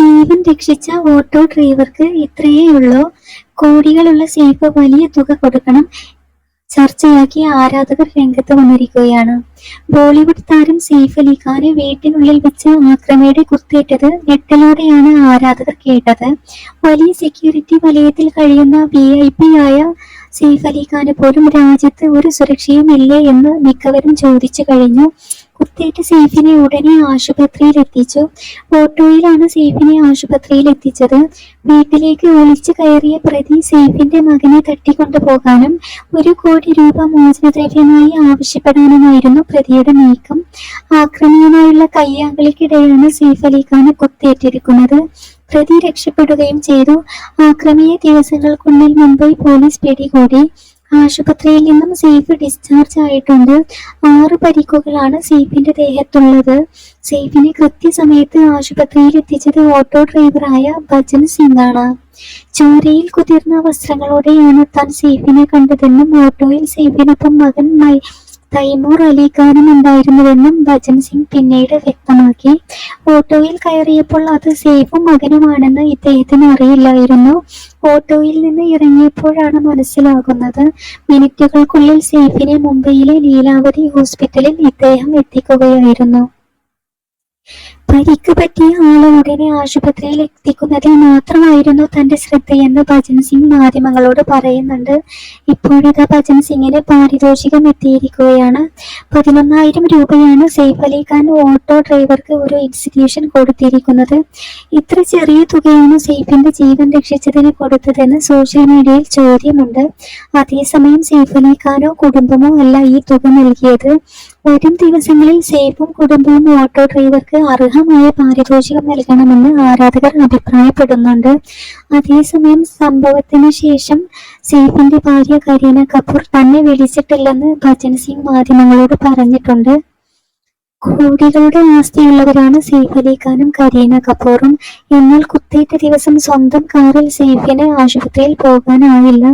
ജീവൻ രക്ഷിച്ച ഓട്ടോ ഡ്രൈവർക്ക് ഇത്രയേ ഉള്ളൂ. കോടികളുള്ള സേഫ് വലിയ തുക കൊടുക്കണം. ചർച്ചയാക്കി ആരാധകർ രംഗത്ത് വന്നിരിക്കുകയാണ്. ബോളിവുഡ് താരം സെയ്ഫ് അലി ഖാനെ വീട്ടിനുള്ളിൽ വെച്ച് ആക്രമയുടെ കുത്തേറ്റത് ഞെട്ടലോടെയാണ് ആരാധകർ കേട്ടത്. വലിയ സെക്യൂരിറ്റി വലയത്തിൽ കഴിയുന്ന വി ഐ പി ആയ സെയ്ഫ് അലി ഖാന് പോലും രാജ്യത്ത് ഒരു സുരക്ഷയും ഇല്ലേ എന്ന് മിക്കവരും ചോദിച്ചു കഴിഞ്ഞു. കുത്തേറ്റ സെയ്ഫിനെ ഉടനെ ആശുപത്രിയിൽ എത്തിച്ചു. ഓട്ടോയിലാണ് സെയ്ഫിനെ ആശുപത്രിയിൽ എത്തിച്ചത്. വീട്ടിലേക്ക് ഒളിച്ചു കയറിയ പ്രതി സെയ്ഫിന്റെ മകനെ തട്ടിക്കൊണ്ടുപോകാനും ഒരു കോടി രൂപ മോചനദ്രവ്യമായി ആവശ്യപ്പെടാനുമായിരുന്നു പ്രതിയുടെ നീക്കം. ആക്രമണമായുള്ള കയ്യാങ്കളിക്കിടെയാണ് സെയ്ഫ് അലി ഖാന് കുത്തേറ്റിരിക്കുന്നത്. പ്രതി രക്ഷപ്പെടുകയും ചെയ്തു. ആക്രമിയെ ദിവസങ്ങൾക്കുള്ളിൽ മുംബൈ പോലീസ് പിടികൂടി. ആശുപത്രിയിൽ നിന്നും സേഫ് ഡിസ്ചാർജ് ആയിട്ടുണ്ട്. ആറ് പരിക്കുകളാണ് സേഫിന്റെ ദേഹത്തുള്ളത്. സേഫിനെ കൃത്യസമയത്ത് ആശുപത്രിയിൽ എത്തിച്ചത് ഓട്ടോ ഡ്രൈവറായ ഭജൻ സിംഗ് ആണ് ചോരയിൽ കുതിർന്ന വസ്ത്രങ്ങളോടെയാണ് താൻ സേഫിനെ കണ്ടതെന്നും ഓട്ടോയിൽ സേഫിനൊപ്പം മകൻ മൈ തൈമൂർ അലി ഖാനും ഉണ്ടായിരുന്നുവെന്നും ഭജൻ സിംഗ് പിന്നീട് വ്യക്തമാക്കി. ഓട്ടോയിൽ കയറിയപ്പോൾ അത് സേഫും മകനുമാണെന്ന് ഇദ്ദേഹത്തിന് അറിയില്ലായിരുന്നു. ഓട്ടോയിൽ നിന്ന് ഇറങ്ങിയപ്പോഴാണ് മനസ്സിലാകുന്നത്. മിനിറ്റുകൾക്കുള്ളിൽ സേഫിനെ മുംബൈയിലെ ലീലാവതി ഹോസ്പിറ്റലിൽ ഇദ്ദേഹം എത്തിക്കുകയായിരുന്നു. പരിക്ക് പറ്റിയ ആളെ ഉടനെ ആശുപത്രിയിൽ എത്തിക്കുന്നതിൽ മാത്രമായിരുന്നു തന്റെ ശ്രദ്ധയെന്ന് ഭജൻ സിംഗ് മാധ്യമങ്ങളോട് പറയുന്നുണ്ട്. ഇപ്പോഴിതാ ഭജൻ സിംഗിന് പാരിതോഷികം എത്തിയിരിക്കുകയാണ്. പതിനൊന്നായിരം രൂപയാണ് സെയ്ഫ് അലി ഖാൻ ഓട്ടോ ഡ്രൈവർക്ക് ഒരു എക്സിക്യൂഷൻ കൊടുത്തിരിക്കുന്നത്. ഇത്ര ചെറിയ തുകയാണ് സെയ്ഫിന്റെ ജീവൻ രക്ഷിച്ചതിന് കൊടുത്തതെന്ന് സോഷ്യൽ മീഡിയയിൽ ചോദ്യമുണ്ട്. അതേസമയം സെയ്ഫ് അലി ഖാനോ കുടുംബമോ അല്ല ഈ തുക നൽകിയത്. വരും ദിവസങ്ങളിൽ സേഫും കുടുംബവും ഓട്ടോ ഡ്രൈവർക്ക് അർഹമായ പാരിതോഷികം നൽകണമെന്ന് ആരാധകർ അഭിപ്രായപ്പെടുന്നുണ്ട്. അതേസമയം സംഭവത്തിന് ശേഷം സേഫിന്റെ ഭാര്യ കരീന കപൂർ തന്നെ വിളിച്ചിട്ടില്ലെന്ന് ഭജൻ സിംഗ് മാധ്യമങ്ങളോട് പറഞ്ഞിട്ടുണ്ട്. കോടികളുടെ ആസ്തിയുള്ളവരാണ് സെയ്ഫ് അലി ഖാനും കരീന കപൂറും. എന്നാൽ കുത്തേറ്റ ദിവസം സ്വന്തം കാറിൽ സെയ്ഫിന് ആശുപത്രിയിൽ പോകാനായില്ല